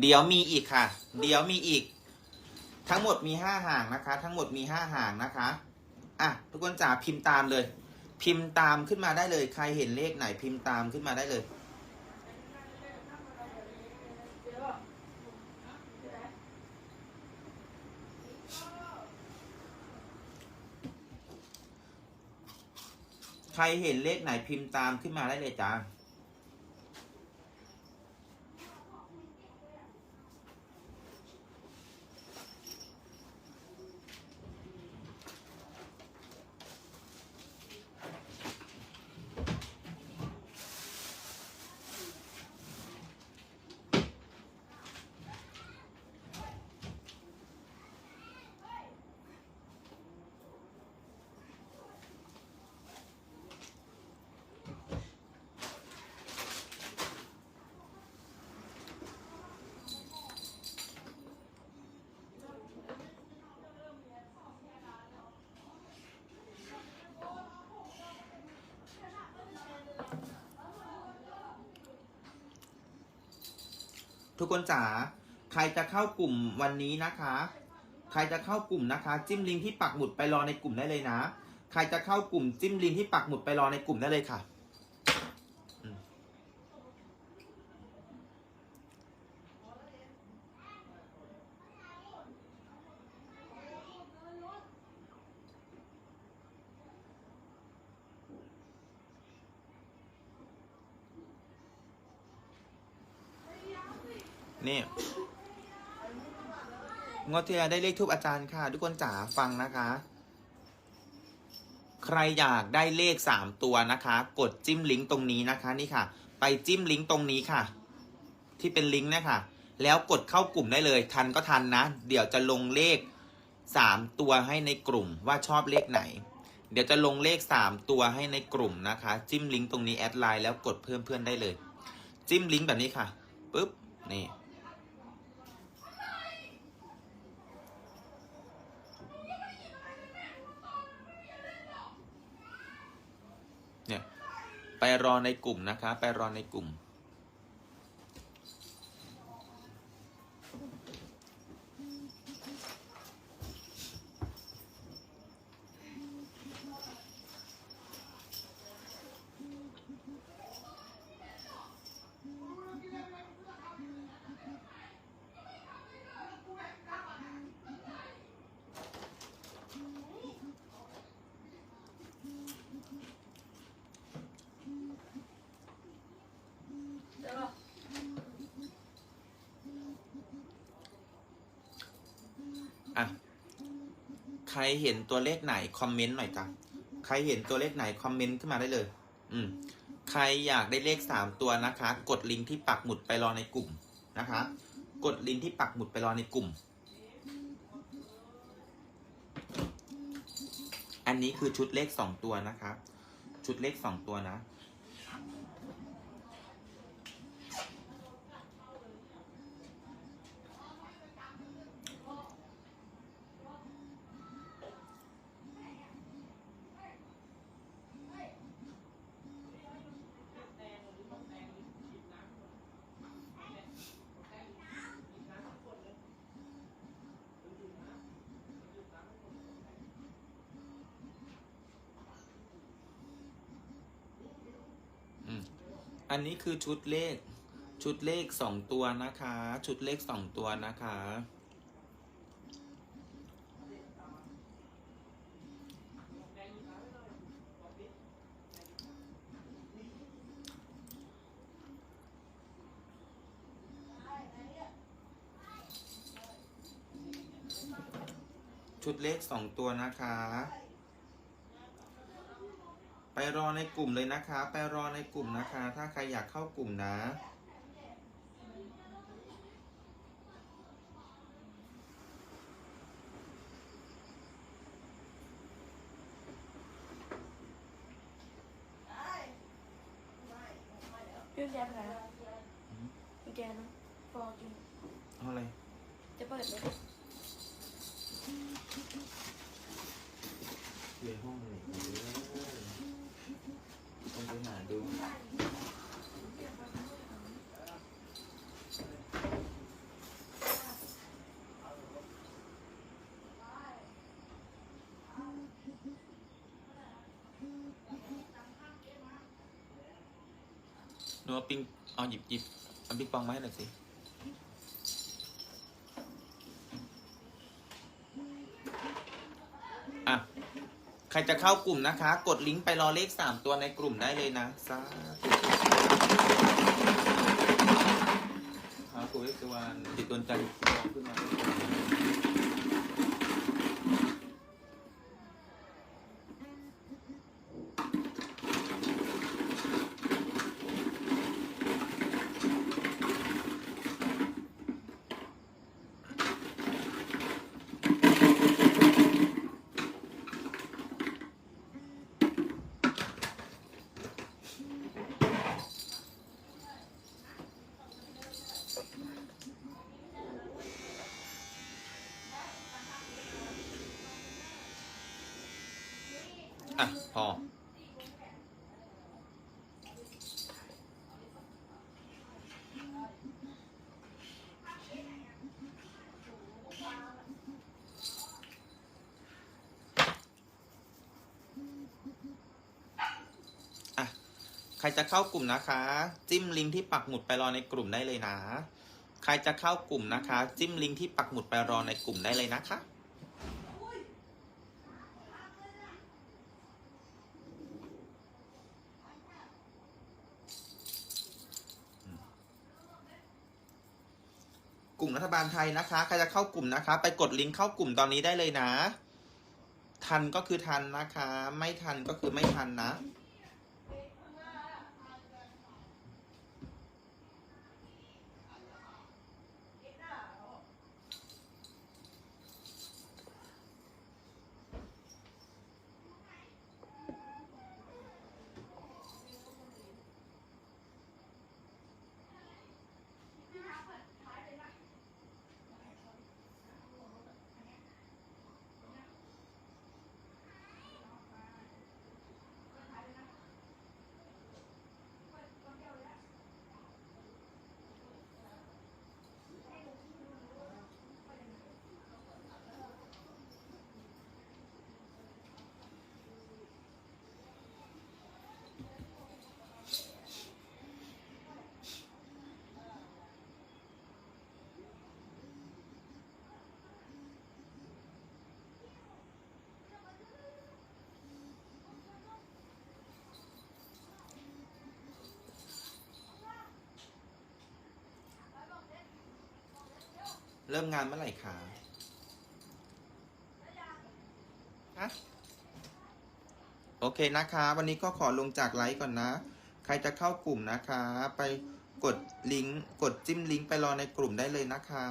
เดี๋ยวมีอีกค่ะ เดี๋ยวมีอีก ทั้งหมดมีห้าห่างนะคะ ทั้งหมดมีห้าห่างนะคะอะทุกคนจ๋าพิมพ์ตามเลย พิมพ์ตามขึ้นมาได้เลย ใครเห็นเลขไหนพิมพ์ตามขึ้นมาได้เลยใครเห็นเลขไหนพิมพ์ตามขึ้นมาได้เลยจ้า ทุกคนจ๋าใครจะเข้ากลุ่มวันนี้นะคะ ใครจะเข้ากลุ่มนะคะ จิ้มลิงก์ที่ปักหมุดไปรอในกลุ่มได้เลยนะ ใครจะเข้ากลุ่มจิ้มลิงก์ที่ปักหมุดไปรอในกลุ่มได้เลยค่ะ นี่งวดที่แล้วได้เลขทูปอาจารย์ค่ะ ทุกคนจ๋าฟังนะคะ ใครอยากได้เลขสามตัวนะคะ กดจิ้มลิงก์ตรงนี้นะคะนี่ค่ะ ไปจิ้มลิงก์ตรงนี้ค่ะ ที่เป็นลิงก์นะคะแล้วกดเข้ากลุ่มได้เลย ทันก็ทันนะ เดี๋ยวจะลงเลขสามตัวให้ในกลุ่มว่าชอบเลขไหน เดี๋ยวจะลงเลขสามตัวให้ในกลุ่มนะคะ จิ้มลิงก์ตรงนี้แอดไลน์แล้วกดเพิ่มเพื่อนได้เลย จิ้มลิงก์แบบนี้ค่ะปุ๊บนี่ เนี่ยไปรอในกลุ่มนะคะ ไปรอในกลุ่ม ใครเห็นตัวเลขไหนคอมเมนต์หน่อยจ้ะใครเห็นตัวเลขไหนคอมเมนต์ขึ้นมาได้เลย อืม ใครอยากได้เลขสามตัวนะคะ กดลิงก์ที่ปักหมุดไปรอในกลุ่มนะคะ กดลิงก์ที่ปักหมุดไปรอในกลุ่ม อันนี้คือชุดเลขสองตัวนะคะ ชุดเลขสองตัวนะ อันนี้คือชุดเลข ชุดเลขสองตัวนะคะ ชุดเลขสองตัวนะคะ ชุดเลขสองตัวนะคะ ไปรอในกลุ่มเลยนะคะ ไปรอในกลุ่มนะคะ ถ้าใครอยากเข้ากลุ่มนะพี่แกไปไหนอะพี่แกนะฟอกินเอาอะไร จะเปิดไหมเรียนห้องเลยต้องไปหาดู นูเอาปิงเอาหยิบหยิบเอาปิงปองมาให้หน่อยสิอะใครจะเข้ากลุ่มนะคะ กดลิงก์ไปรอเลขสามตัวในกลุ่มได้เลยนะสาธุครับคุณวิศวรรณติดดวงใจขึ้นมา อะ พอ อะ ใครจะเข้ากลุ่มนะคะ จิ้มลิงก์ที่ปักหมุดไปรอในกลุ่มได้เลยนะ ใครจะเข้ากลุ่มนะคะ จิ้มลิงก์ที่ปักหมุดไปรอในกลุ่มได้เลยนะคะ กลุ่มรัฐบาลไทยนะคะ ใครจะเข้ากลุ่มนะคะ ไปกดลิงก์เข้ากลุ่มตอนนี้ได้เลยนะ ทันก็คือทันนะคะ ไม่ทันก็คือไม่ทันนะ เริ่มงานเมื่อไหร่คะฮะโอเคนะคะ วันนี้ก็ขอลงจากไลฟ์ก่อนนะ ใครจะเข้ากลุ่มนะคะ ไปกดลิงก์กดจิ้มลิงก์ไปรอในกลุ่มได้เลยนะคะ